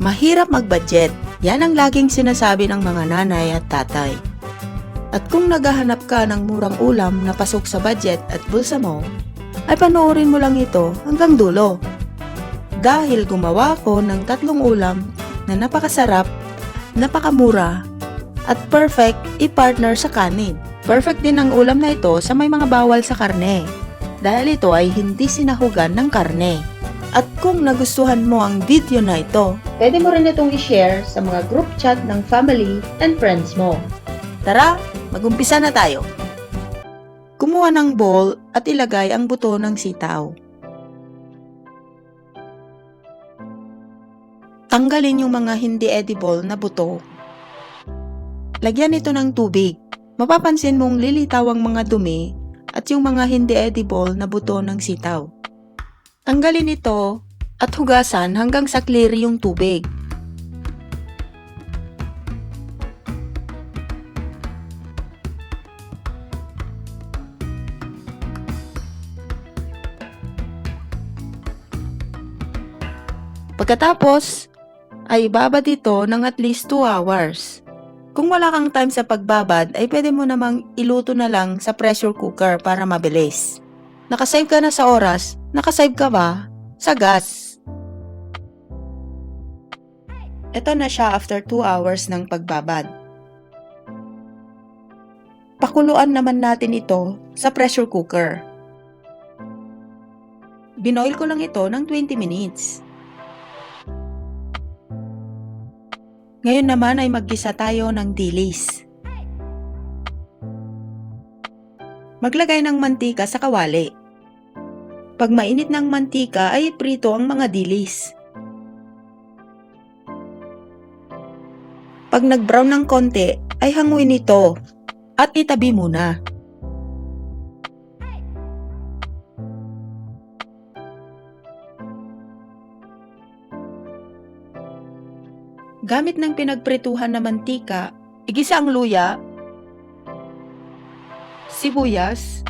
Mahirap mag-budget. Yan ang laging sinasabi ng mga nanay at tatay. At kung naghahanap ka ng murang ulam na pasok sa budget at bulsa mo, ay panoorin mo lang ito hanggang dulo. Dahil gumawa ko ng tatlong ulam na napakasarap, napakamura, at perfect i-partner sa kanin. Perfect din ang ulam na ito sa may mga bawal sa karne. Dahil ito ay hindi sinahugan ng karne. At kung nagustuhan mo ang video na ito, pwede mo rin itong i-share sa mga group chat ng family and friends mo. Tara, magumpisa na tayo. Kumuha ng bowl at ilagay ang buto ng sitaw. Tanggalin yung mga hindi edible na buto. Lagyan ito ng tubig. Mapapansin mong lilitaw ang mga dumi at yung mga hindi edible na buto ng sitaw. Tanggalin ito at hugasan hanggang sa clear yung tubig. Pagkatapos, ay ibabad ito ng at least 2 hours. Kung wala kang time sa pagbabad, ay pwede mo namang iluto na lang sa pressure cooker para mabilis. Nakasave ka na sa oras, nakasave ka ba sa gas? Ito na siya after 2 hours ng pagbabad. Pakuluan naman natin ito sa pressure cooker. Binoil ko lang ito ng 20 minutes. Ngayon naman ay maggisa tayo ng dilis. Maglagay ng mantika sa kawali. Pag mainit ng mantika ay prito ang mga dilis. Pag nag-brown ng konti ay hanguin ito at itabi muna. Gamit ng pinagprituhan na mantika, igisa ang luya, sibuyas,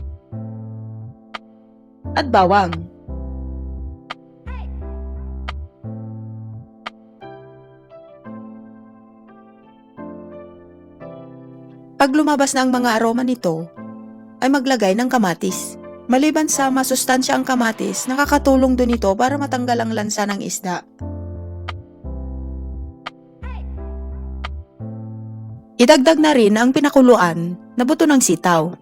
at bawang. Pag lumabas na ang mga aroma nito, ay maglagay ng kamatis. Maliban sa masustansya ang kamatis, nakakatulong din ito para matanggal ang lansa ng isda. Idagdag na rin ang pinakuluan na buto ng sitaw.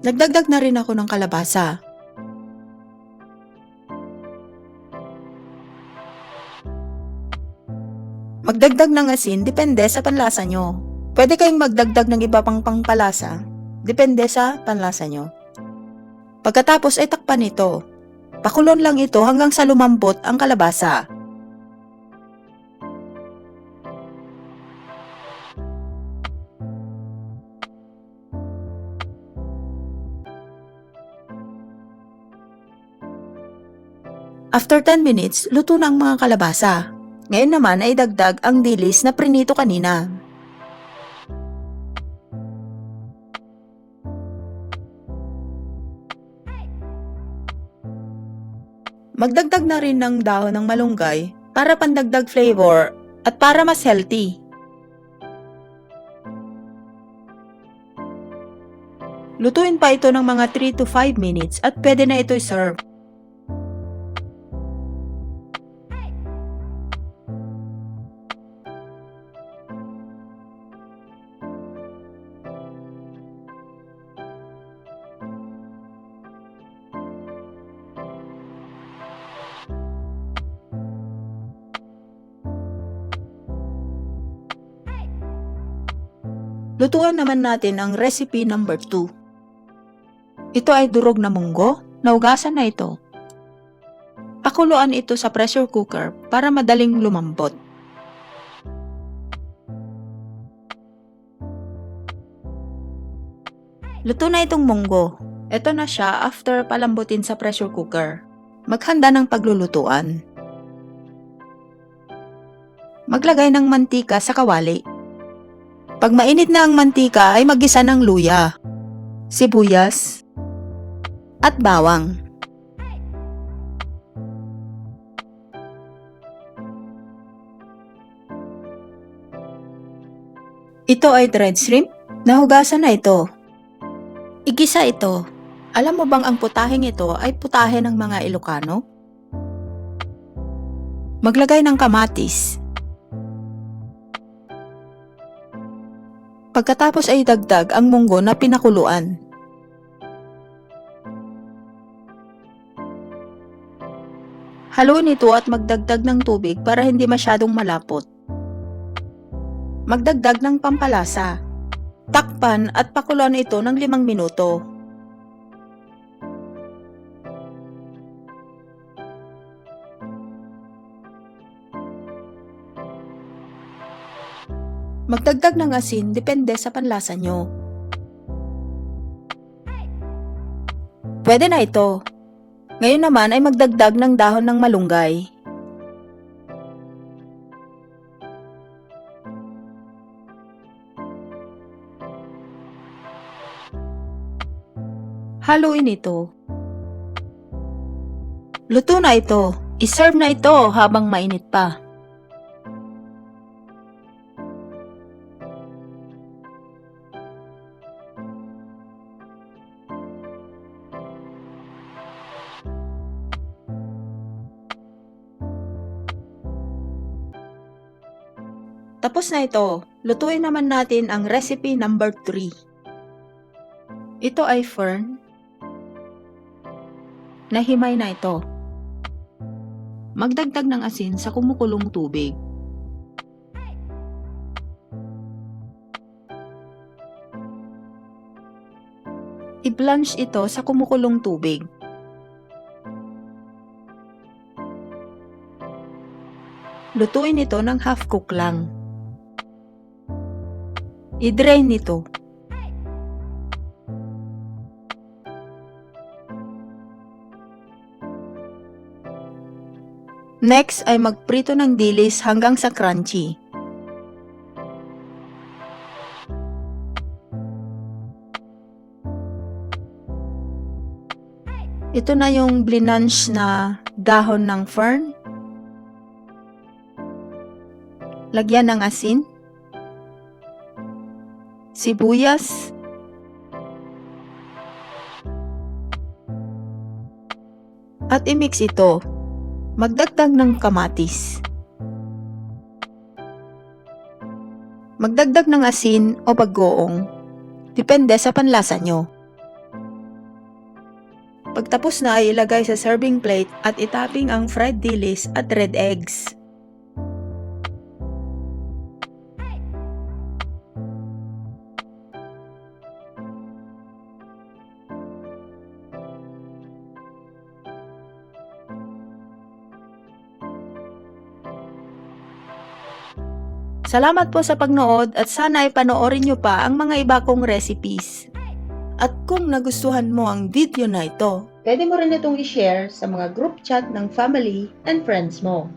Nagdagdag na rin ako ng kalabasa. Magdagdag ng asin depende sa panlasa nyo. Pwede kayong magdagdag ng iba pang pangpalasa. Depende sa panlasa nyo. Pagkatapos ay takpan ito. Pakulon lang ito hanggang sa lumambot ang kalabasa. After 10 minutes, luto na ang mga kalabasa. Ngayon naman ay dagdag ang dilis na prinito kanina. Magdagdag na rin ng dahon ng malunggay para pandagdag flavor at para mas healthy. Lutuin pa ito ng mga 3 to 5 minutes at pwede na ito i-serve. Lutuan naman natin ang recipe number 2. Ito ay durog na munggo, naugasan na ito. Pakuluan ito sa pressure cooker para madaling lumambot. Luto na itong munggo. Ito na siya after palambutin sa pressure cooker. Maghanda ng paglulutuan. Maglagay ng mantika sa kawali. Pag mainit na ang mantika ay magisa ng luya, sibuyas, at bawang. Ito ay dried shrimp. Nahugasan na ito. Igisa ito. Alam mo bang ang putahing ito ay putahe ng mga Ilocano? Maglagay ng kamatis, Pagkatapos ay dagdag ang munggo na pinakuluan. Haluin ito at magdagdag ng tubig para hindi masyadong malapot. Magdagdag ng pampalasa. Takpan at pakuluan ito ng limang minuto. Magdagdag ng asin depende sa panlasa nyo. Pwede na ito. Ngayon naman ay magdagdag ng dahon ng malunggay. Haluin ito. Luto na ito. Iserve na ito habang mainit pa. Tapos na ito. Lutuin naman natin ang recipe number 3. Ito ay fern. Nahimay na ito. Magdagdag ng asin sa kumukulong tubig. I-blanch ito sa kumukulong tubig. Lutuin ito ng half cook lang. I-drain nito. Next ay magprito ng dilis hanggang sa crunchy. Ito na yung blinange na dahon ng fern. Lagyan ng asin. Sibuyas. At i-mix ito. Magdagdag ng kamatis. Magdagdag ng asin o paggoong. Depende sa panlasa nyo. Pagtapos na ay ilagay sa serving plate at itaping ang fried dilis at red eggs. Salamat po sa pagnood at sana ay panoorin nyo pa ang mga iba kong recipes. At kung nagustuhan mo ang video na ito, pwede mo rin itong i-share sa mga group chat ng family and friends mo.